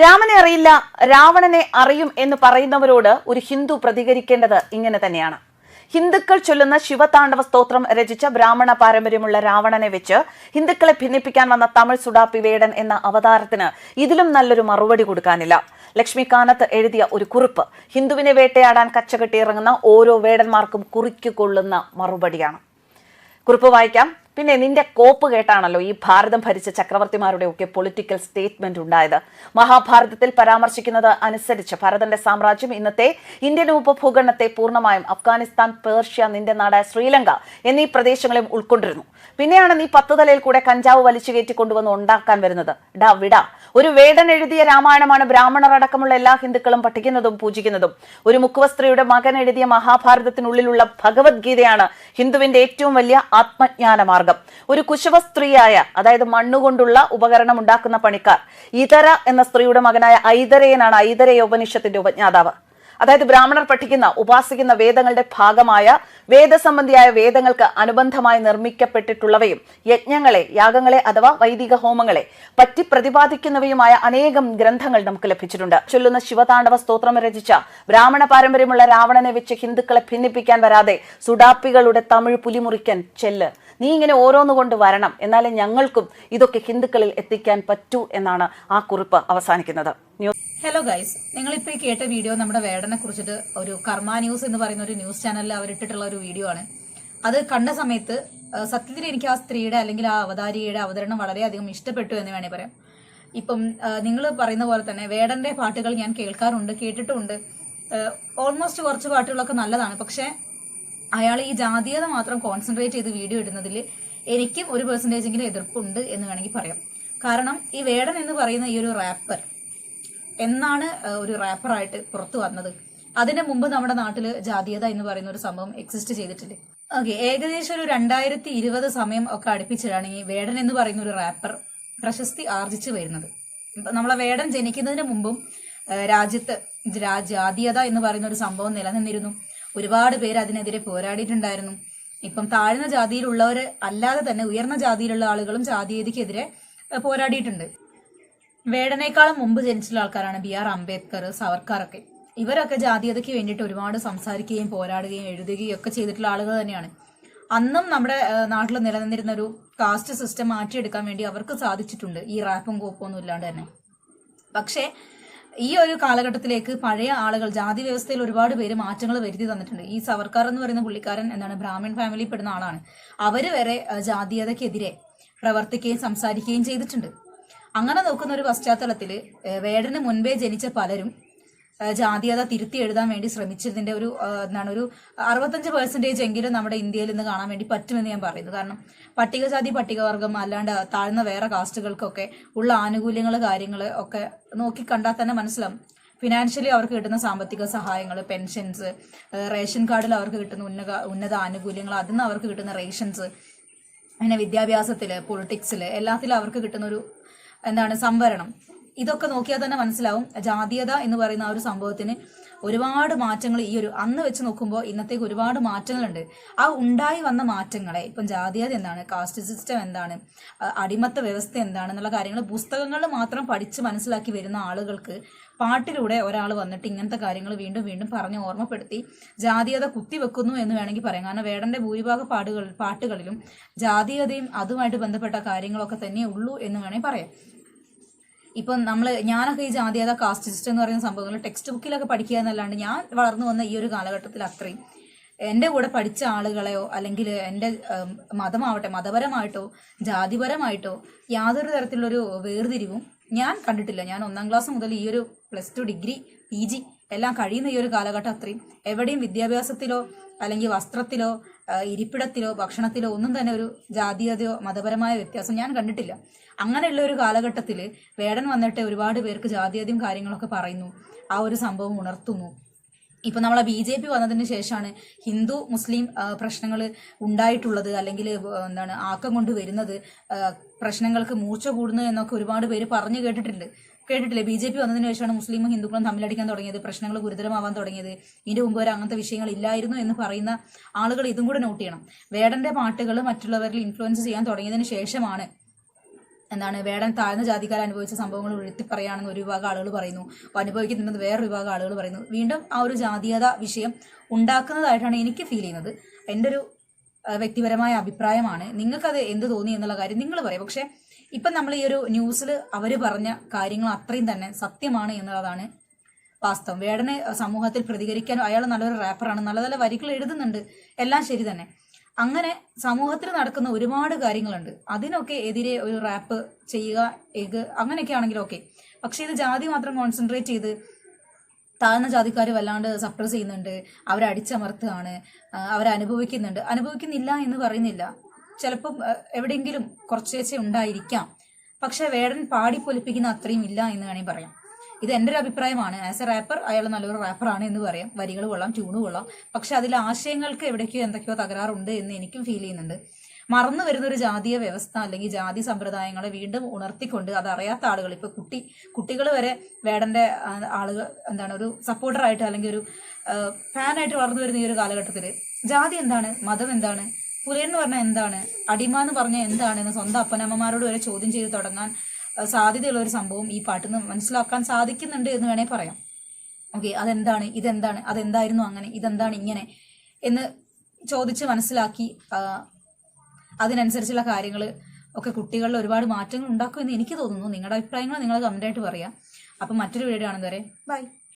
രാമനെ അറിയില്ല രാവണനെ അറിയും എന്ന് പറയുന്നവരോട് ഒരു ഹിന്ദു പ്രതികരിക്കേണ്ടത് ഇങ്ങനെ തന്നെയാണ്. ഹിന്ദുക്കൾ ചൊല്ലുന്ന ശിവതാണ്ഡവ സ്തോത്രം രചിച്ച ബ്രാഹ്മണ പാരമ്പര്യമുള്ള രാവണനെ വെച്ച് ഹിന്ദുക്കളെ ഭിന്നിപ്പിക്കാൻ വന്ന തമിഴ് സുഡാപ്പി വേടൻ എന്ന അവതാരത്തിന് ഇതിലും നല്ലൊരു മറുപടി കൊടുക്കാനില്ല. ലക്ഷ്മികാനത്ത് എഴുതിയ ഒരു കുറിപ്പ് ഹിന്ദുവിനെ വേട്ടയാടാൻ കച്ചകെട്ടിയിറങ്ങുന്ന ഓരോ വേടന്മാർക്കും കുറിക്കുകൊള്ളുന്ന മറുപടിയാണ്. കുറിപ്പ് വായിക്കാം. പിന്നെ നിന്റെ കോപ്പ് കേട്ടാണല്ലോ ഈ ഭാരതം ഭരിച്ച ചക്രവർത്തിമാരുടെ ഒക്കെ പൊളിറ്റിക്കൽ സ്റ്റേറ്റ്മെന്റ് ഉണ്ടായത്. മഹാഭാരതത്തിൽ പരാമർശിക്കുന്നത് അനുസരിച്ച് ഭരതന്റെ സാമ്രാജ്യം ഇന്നത്തെ ഇന്ത്യൻ ഉപഭൂഖണ്ഡത്തെ പൂർണമായും അഫ്ഗാനിസ്ഥാൻ പേർഷ്യ നിന്റെ നാടായ ശ്രീലങ്ക എന്നീ പ്രദേശങ്ങളെയും ഉൾക്കൊണ്ടിരുന്നു. പിന്നെയാണ് നീ പത്ത് തലയിൽ കൂടെ കഞ്ചാവ് വലിച്ചു കയറ്റി കൊണ്ടുവന്ന് ഉണ്ടാക്കാൻ വരുന്നത്. ഡാ വിട. ഒരു വേദൻ എഴുതിയ രാമായണമാണ് ബ്രാഹ്മണർ അടക്കമുള്ള എല്ലാ ഹിന്ദുക്കളും പഠിക്കുന്നതും പൂജിക്കുന്നതും. ഒരു മുക്കുവസ്ത്രീയുടെ മകൻ എഴുതിയ മഹാഭാരതത്തിനുള്ളിലുള്ള ഭഗവത്ഗീതയാണ് ഹിന്ദുവിന്റെ ഏറ്റവും വലിയ ആത്മജ്ഞാന മാർഗം ഒരു കുശവ സ്ത്രീയായ അതായത് മണ്ണുകൊണ്ടുള്ള ഉപകരണം ഉണ്ടാക്കുന്ന പണിക്കാർ. ഇതര എന്ന സ്ത്രീയുടെ മകനായ ഐതരയനാണ് ഐതരയ ഉപനിഷത്തിന്റെ ഉപജ്ഞാതാവ്. അതായത് ബ്രാഹ്മണർ പഠിക്കുന്ന ഉപാസിക്കുന്ന വേദങ്ങളുടെ ഭാഗമായ വേദസംബന്ധിയായ വേദങ്ങൾക്ക് അനുബന്ധമായി നിർമ്മിക്കപ്പെട്ടിട്ടുള്ളവയും യജ്ഞങ്ങളെ യാഗങ്ങളെ അഥവാ വൈദിക ഹോമങ്ങളെ പറ്റി പ്രതിപാദിക്കുന്നവയുമായ അനേകം ഗ്രന്ഥങ്ങൾ നമുക്ക് ലഭിച്ചിട്ടുണ്ട്. ചൊല്ലുന്ന ശിവതാണ്ഡവ സ്തോത്രം രചിച്ച ബ്രാഹ്മണ പാരമ്പര്യമുള്ള രാവണനെ വെച്ച് ഹിന്ദുക്കളെ ഭിന്നിപ്പിക്കാൻ വരാതെ സുഡാപ്പികളുടെ തമിഴ് പുലിമുറിക്കൻ ചെല്ല്. നീ ഇങ്ങനെ ഓരോന്ന് കൊണ്ട് വരണം. എന്നാലേ ഞങ്ങൾക്കും ഇതൊക്കെ ഹിന്ദുക്കളിൽ എത്തിക്കാൻ പറ്റൂ എന്നാണ് ആ കുറിപ്പ് അവസാനിക്കുന്നത്. ഹലോ ഗൈസ് നിങ്ങളിപ്പോൾ ഈ കേട്ട വീഡിയോ നമ്മുടെ വേടനെ കുറിച്ചിട്ട് ഒരു കർമ്മ ന്യൂസ് എന്ന് പറയുന്ന ഒരു ന്യൂസ് ചാനലിൽ അവരിട്ടിട്ടുള്ള ഒരു വീഡിയോ ആണ്. അത് കണ്ട സമയത്ത് സത്യത്തിൽ എനിക്ക് ആ സ്ത്രീയുടെ അല്ലെങ്കിൽ ആ അവതാരികയുടെ അവതരണം വളരെയധികം ഇഷ്ടപ്പെട്ടു എന്ന് വേണേൽ പറയാം. ഇപ്പം നിങ്ങൾ പറയുന്ന പോലെ തന്നെ വേടന്റെ പാട്ടുകൾ ഞാൻ കേൾക്കാറുണ്ട് കേട്ടിട്ടുമുണ്ട്. ഓൾമോസ്റ്റ് കുറച്ച് പാട്ടുകളൊക്കെ നല്ലതാണ്. പക്ഷേ അയാൾ ഈ ജാതീയത മാത്രം കോൺസെൻട്രേറ്റ് ചെയ്ത് വീഡിയോ ഇടുന്നതിൽ എനിക്കും ഒരു പെർസെന്റേജ് എങ്കിലും എതിർപ്പുണ്ട് എന്ന് വേണമെങ്കിൽ പറയാം. കാരണം ഈ വേടൻ എന്ന് പറയുന്ന ഈ ഒരു റാപ്പർ എന്നാണ് ഒരു റാപ്പറായിട്ട് പുറത്തു വന്നത്. അതിന് മുമ്പ് നമ്മുടെ നാട്ടിൽ ജാതീയത എന്ന് പറയുന്ന ഒരു സംഭവം എക്സിസ്റ്റ് ചെയ്തിട്ടില്ല? ഓക്കെ ഏകദേശം ഒരു രണ്ടായിരത്തി ഇരുപത് സമയം ഒക്കെ അടുപ്പിച്ചിട്ടാണ് ഈ വേടൻ എന്ന് പറയുന്ന ഒരു റാപ്പർ പ്രശസ്തി ആർജിച്ചു വരുന്നത്. നമ്മളെ വേടൻ ജനിക്കുന്നതിന് മുമ്പും രാജ്യത്ത് ജാതീയത എന്ന് പറയുന്ന ഒരു സംഭവം നിലനിന്നിരുന്നു. ഒരുപാട് പേര് അതിനെതിരെ പോരാടിയിട്ടുണ്ടായിരുന്നു. ഇപ്പം താഴ്ന്ന ജാതിയിലുള്ളവർ അല്ലാതെ തന്നെ ഉയർന്ന ജാതിയിലുള്ള ആളുകളും ജാതീയതയ്ക്കെതിരെ പോരാടിയിട്ടുണ്ട്. വേടനേക്കാളും മുമ്പ് ജനിച്ചിട്ടുള്ള ആൾക്കാരാണ് ബി ആർ അംബേദ്കർ സവർക്കാർ ഒക്കെ ഇവരൊക്കെ ജാതീയതയ്ക്ക് വേണ്ടിയിട്ട് ഒരുപാട് സംസാരിക്കുകയും പോരാടുകയും എഴുതുകയും ഒക്കെ ചെയ്തിട്ടുള്ള ആളുകൾ തന്നെയാണ്. അന്നും നമ്മുടെ നാട്ടിൽ നിലനിന്നിരുന്ന ഒരു കാസ്റ്റ് സിസ്റ്റം മാറ്റിയെടുക്കാൻ വേണ്ടി അവർക്ക് സാധിച്ചിട്ടുണ്ട് ഈ റാപ്പും കോപ്പും ഒന്നും ഇല്ലാണ്ട് തന്നെ. പക്ഷേ ഈ ഒരു കാലഘട്ടത്തിലേക്ക് പഴയ ആളുകൾ ജാതി വ്യവസ്ഥയിൽ ഒരുപാട് പേര് മാറ്റങ്ങൾ വരുത്തി തന്നിട്ടുണ്ട്. ഈ സവർക്കാർ എന്ന് പറയുന്ന പുള്ളിക്കാരൻ എന്താണ്? ബ്രാഹ്മിൺ ഫാമിലിയിൽ പെടുന്ന ആളാണ്. അവർ വരെ ജാതീയതക്കെതിരെ പ്രവർത്തിക്കുകയും സംസാരിക്കുകയും ചെയ്തിട്ടുണ്ട്. അങ്ങനെ നോക്കുന്ന ഒരു പശ്ചാത്തലത്തിൽ വേടന് മുൻപേ ജനിച്ച പലരും ജാതീയത തിരുത്തി എഴുതാൻ വേണ്ടി ശ്രമിച്ചതിന്റെ ഒരു എന്താണ് ഒരു അറുപത്തഞ്ച് പെർസെന്റേജ് എങ്കിലും നമ്മുടെ ഇന്ത്യയിൽ ഇന്ന് കാണാൻ വേണ്ടി പറ്റുമെന്ന് ഞാൻ പറയുന്നു. കാരണം പട്ടികജാതി പട്ടികവർഗം അല്ലാണ്ട് താഴ്ന്ന വേറെ കാസ്റ്റുകൾക്കൊക്കെ ഉള്ള ആനുകൂല്യങ്ങൾ കാര്യങ്ങൾ ഒക്കെ നോക്കി കണ്ടാൽ തന്നെ മനസ്സിലാവും. ഫിനാൻഷ്യലി അവർക്ക് കിട്ടുന്ന സാമ്പത്തിക സഹായങ്ങൾ പെൻഷൻസ് റേഷൻ കാർഡിൽ അവർക്ക് കിട്ടുന്ന ഉന്നത ഉന്നത ആനുകൂല്യങ്ങൾ അതിൽ നിന്ന് അവർക്ക് കിട്ടുന്ന റേഷൻസ് പിന്നെ വിദ്യാഭ്യാസത്തിൽ പൊളിറ്റിക്സിൽ എല്ലാത്തിലും അവർക്ക് കിട്ടുന്ന ഒരു എന്താണ് സംവരണം. ഇതൊക്കെ നോക്കിയാൽ തന്നെ മനസ്സിലാവും. ജാതീയത എന്ന് പറയുന്ന ആ ഒരു സംഭവത്തിന് ഒരുപാട് മാറ്റങ്ങൾ ഈ ഒരു അന്ന് വെച്ച് നോക്കുമ്പോൾ ഇന്നത്തേക്ക് ഒരുപാട് മാറ്റങ്ങളുണ്ട്. ആ ഉണ്ടായി വന്ന മാറ്റങ്ങളെ ഇപ്പം ജാതീയത എന്താണ്? കാസ്റ്റ് സിസ്റ്റം എന്താണ്? അടിമത്ത വ്യവസ്ഥ എന്താണ്? എന്നുള്ള കാര്യങ്ങൾ പുസ്തകങ്ങളിൽ മാത്രം പഠിച്ച് മനസ്സിലാക്കി വരുന്ന ആളുകൾക്ക് പാട്ടിലൂടെ ഒരാൾ വന്നിട്ട് ഇങ്ങനത്തെ കാര്യങ്ങൾ വീണ്ടും വീണ്ടും പറഞ്ഞ് ഓർമ്മപ്പെടുത്തി ജാതീയത കുത്തിവെക്കുന്നു എന്ന് വേണമെങ്കിൽ പറയാം. കാരണം വേടന്റെ ഭൂരിഭാഗ പാട്ടുകൾ പാട്ടുകളിലും ജാതീയതയും അതുമായിട്ട് ബന്ധപ്പെട്ട കാര്യങ്ങളൊക്കെ തന്നെ ഉള്ളൂ എന്ന് വേണമെങ്കിൽ പറയാം. ഇപ്പം നമ്മൾ ഞാനൊക്കെ ഈ ജാതിയത കാസ്റ്റ് സിസ്റ്റം എന്ന് പറയുന്ന സംഭവങ്ങൾ ടെക്സ്റ്റ് ബുക്കിലൊക്കെ പഠിക്കുക എന്നല്ലാണ്ട് ഞാൻ വളർന്നു വന്ന ഈ ഒരു കാലഘട്ടത്തിൽ അത്രയും. എന്റെ കൂടെ പഠിച്ച ആളുകളെയോ അല്ലെങ്കിൽ എന്റെ മതമാവട്ടെ മതപരമായിട്ടോ ജാതിപരമായിട്ടോ യാതൊരു തരത്തിലുള്ളൊരു വേർതിരിവും ഞാൻ കണ്ടിട്ടില്ല. ഞാൻ ഒന്നാം ക്ലാസ് മുതൽ ഈ ഒരു plus two degree P G എല്ലാം കഴിയുന്ന ഈ ഒരു കാലഘട്ടം അത്രയും എവിടെയും വിദ്യാഭ്യാസത്തിലോ അല്ലെങ്കിൽ വസ്ത്രത്തിലോ ഇരിപ്പിടത്തിലോ ഭക്ഷണത്തിലോ ഒന്നും തന്നെ ഒരു ജാതീയതയോ മതപരമായ വ്യത്യാസം ഞാൻ കണ്ടിട്ടില്ല. അങ്ങനെയുള്ള ഒരു കാലഘട്ടത്തിൽ വേടൻ വന്നിട്ട് ഒരുപാട് പേർക്ക് ജാതീയതയും കാര്യങ്ങളൊക്കെ പറയുന്നു. ആ ഒരു സംഭവം ഉണർത്തുന്നു. ഇപ്പൊ നമ്മളെ ബി ജെ പി വന്നതിന് ശേഷമാണ് ഹിന്ദു മുസ്ലിം പ്രശ്നങ്ങൾ ഉണ്ടായിട്ടുള്ളത് അല്ലെങ്കിൽ എന്താണ് ആക്കം കൊണ്ട് വരുന്നത് പ്രശ്നങ്ങൾക്ക് മൂർച്ച കൂടുന്നു എന്നൊക്കെ ഒരുപാട് പേര് പറഞ്ഞു കേട്ടിട്ടുണ്ട്. കേട്ടിട്ടില്ലേ? ബി ജെ പി വന്നതിന് ശേഷമാണ് മുസ്ലിമും ഹിന്ദുക്കളും തമ്മിലടിക്കാൻ തുടങ്ങിയത് പ്രശ്നങ്ങൾ ഗുരുതരമാവാൻ തുടങ്ങിയത്. ഇതിന്റെ മുമ്പ് വരെ അങ്ങനത്തെ വിഷയങ്ങൾ ഇല്ലായിരുന്നു എന്ന് പറയുന്ന ആളുകൾ ഇതും കൂടെ നോട്ട് ചെയ്യണം. വേടന്റെ പാട്ടുകൾ മറ്റുള്ളവരിൽ ഇൻഫ്ലുവൻസ് ചെയ്യാൻ തുടങ്ങിയതിന് ശേഷമാണ് എന്താണ് വേടൻ താഴ്ന്ന ജാതിക്കാർ അനുഭവിച്ച സംഭവങ്ങൾ ഉഴുത്തി പറയുകയാണെന്ന് ഒരു വിഭാഗം ആളുകൾ പറയുന്നു. അനുഭവിക്കുന്നുണ്ടെന്ന് വേറൊരു വിഭാഗം ആളുകൾ പറയുന്നു. വീണ്ടും ആ ഒരു ജാതീയത വിഷയം ഉണ്ടാക്കുന്നതായിട്ടാണ് എനിക്ക് ഫീൽ ചെയ്യുന്നത്. എന്റെ ഒരു വ്യക്തിപരമായ അഭിപ്രായമാണ്. നിങ്ങൾക്കത് എന്ത് തോന്നി എന്നുള്ള കാര്യം നിങ്ങൾ പറയും. പക്ഷെ ഇപ്പം നമ്മൾ ഈ ഒരു ന്യൂസിൽ അവർ പറഞ്ഞ കാര്യങ്ങൾ അത്രയും തന്നെ സത്യമാണ് എന്നുള്ളതാണ് വാസ്തവം. വേടനെ സമൂഹത്തിൽ പ്രതികരിക്കാനും അയാൾ നല്ലൊരു റാപ്പറാണ്. നല്ല നല്ല വരികൾ എഴുതുന്നുണ്ട്. എല്ലാം ശരി തന്നെ. അങ്ങനെ സമൂഹത്തിൽ നടക്കുന്ന ഒരുപാട് കാര്യങ്ങളുണ്ട്. അതിനൊക്കെ എതിരെ ഒരു റാപ്പ് ചെയ്യുക എഗ് അങ്ങനെയൊക്കെ ആണെങ്കിലും ഓക്കെ പക്ഷെ ഇത് ജാതി മാത്രം കോൺസെൻട്രേറ്റ് ചെയ്ത് താഴ്ന്ന ജാതിക്കാർ വല്ലാണ്ട് സപ്രസ് ചെയ്യുന്നുണ്ട്. അവരെ അടിച്ചമർത്തുകയാണ് ആ, അനുഭവിക്കുന്നുണ്ട് അനുഭവിക്കുന്നില്ല എന്ന് പറയുന്നില്ല. ചിലപ്പം എവിടെയെങ്കിലും കുറച്ചേച്ചെ ഉണ്ടായിരിക്കാം. പക്ഷെ വേടൻ പാടി പൊലിപ്പിക്കുന്ന അത്രയും ഇല്ല എന്ന് വേണമെങ്കിൽ പറയാം. ഇത് എന്റെ ഒരു അഭിപ്രായമാണ്. ആസ് എ റാപ്പർ അയാൾ നല്ലൊരു റാപ്പറാണ് എന്ന് പറയാം. വരികൾ കൊള്ളാം ട്യൂണ് കൊള്ളാം. പക്ഷെ അതിൽ ആശയങ്ങൾക്ക് എവിടേക്കോ എന്തൊക്കെയോ തകരാറുണ്ട് എന്ന് എനിക്കും ഫീൽ ചെയ്യുന്നുണ്ട്. മറന്നു വരുന്ന ഒരു ജാതീയ വ്യവസ്ഥ അല്ലെങ്കിൽ ജാതി സമ്പ്രദായങ്ങളെ വീണ്ടും ഉണർത്തിക്കൊണ്ട് അത് അറിയാത്ത ആളുകൾ ഇപ്പൊ കുട്ടി കുട്ടികൾ വരെ വേടന്റെ ആളുകൾ എന്താണ് ഒരു സപ്പോർട്ടർ ആയിട്ട് അല്ലെങ്കിൽ ഒരു ഫാനായിട്ട് വളർന്നു വരുന്ന ഈ ഒരു കാലഘട്ടത്തിൽ ജാതി എന്താണ്? മതം എന്താണ്? പുലയൻ എന്ന് പറഞ്ഞാൽ എന്താണ്? അടിമ എന്ന് പറഞ്ഞാൽ എന്താണ്? എന്ന് സ്വന്തം അപ്പനമ്മമാരോട് വരെ ചോദ്യം ചെയ്ത് തുടങ്ങാൻ സാധ്യതയുള്ള ഒരു സംഭവം ഈ പാട്ടിൽ നിന്ന് മനസ്സിലാക്കാൻ സാധിക്കുന്നുണ്ട് എന്ന് വേണേൽ പറയാം. ഓക്കെ അതെന്താണ്? ഇതെന്താണ്? അതെന്തായിരുന്നു അങ്ങനെ? ഇതെന്താണ് ഇങ്ങനെ? എന്ന് ചോദിച്ച് മനസ്സിലാക്കി അതിനനുസരിച്ചുള്ള കാര്യങ്ങൾ ഒക്കെ കുട്ടികളിൽ ഒരുപാട് മാറ്റങ്ങൾ ഉണ്ടാക്കുമെന്ന് എനിക്ക് തോന്നുന്നു. നിങ്ങളുടെ അഭിപ്രായങ്ങൾ നിങ്ങൾ കമന്റായിട്ട് പറയാം. അപ്പം മറ്റൊരു വീഡിയോ ആണെന്ന് വരെ ബൈ